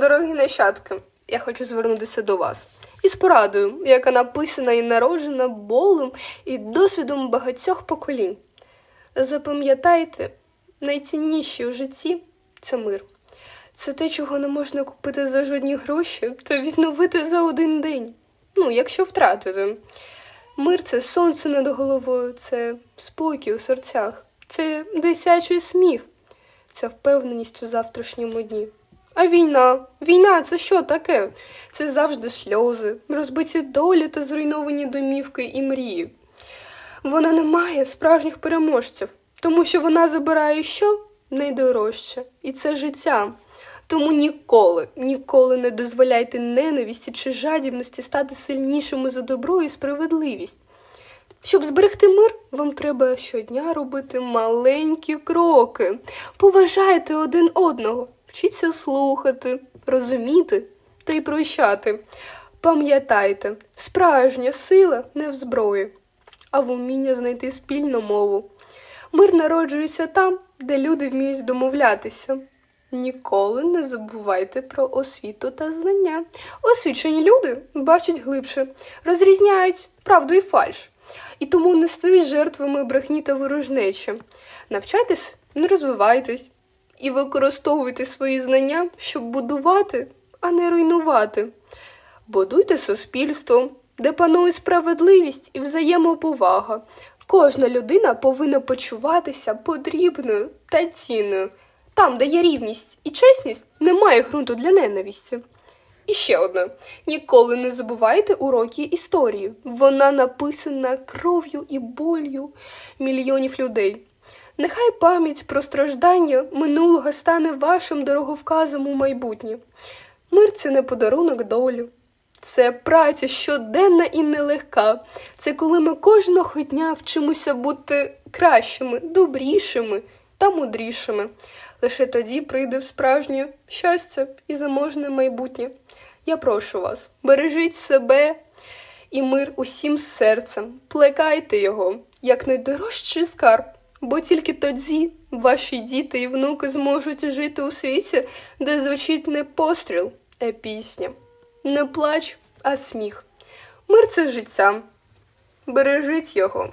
Дорогі нащадки, я хочу звернутися до вас із порадою, яка написана і народжена болем і досвідом багатьох поколінь. Запам'ятайте, найцінніші у житті це мир. Це те, чого не можна купити за жодні гроші та відновити за один день. Ну, якщо втратити. Мир це сонце над головою, це спокій у серцях, це дитячий сміх, це впевненість у завтрашньому дні. А війна? Війна це що таке? Це завжди сльози, розбиті долі та зруйновані домівки і мрії. Вона не має справжніх переможців, тому що вона забирає що найдорожче, і це життя. Тому ніколи, ніколи не дозволяйте ненависті чи жадібності стати сильнішими за добро і справедливість. Щоб зберегти мир, вам треба щодня робити маленькі кроки. Поважайте один одного, вчіться слухати, розуміти та й прощати. Пам'ятайте, справжня сила не в зброї, а в умінні знайти спільну мову. Мир народжується там, де люди вміють домовлятися. Ніколи не забувайте про освіту та знання. Освічені люди бачать глибше, розрізняють правду і фальш, і тому не стають жертвами брехні та ворожнечі. Навчайтесь, не розвивайтесь і використовуйте свої знання, щоб будувати, а не руйнувати. Будуйте суспільство, де панує справедливість і взаємоповага. Кожна людина повинна почуватися потрібною та цінною. Там, де є рівність і чесність, немає ґрунту для ненависті. І ще одне: ніколи не забувайте уроки історії. Вона написана кров'ю і болью мільйонів людей. Нехай пам'ять про страждання минулого стане вашим дороговказом у майбутнє. Мир це не подарунок долю. Це праця щоденна і нелегка. Це коли ми кожного дня вчимося бути кращими, добрішими та мудрішими. Лише тоді прийде справжнє щастя і заможне майбутнє. Я прошу вас, бережіть себе і мир усім серцем, плекайте його, як найдорожчий скарб, бо тільки тоді ваші діти і внуки зможуть жити у світі, де звучить не постріл, а пісня, не плач, а сміх. Мир це життя. Бережіть його.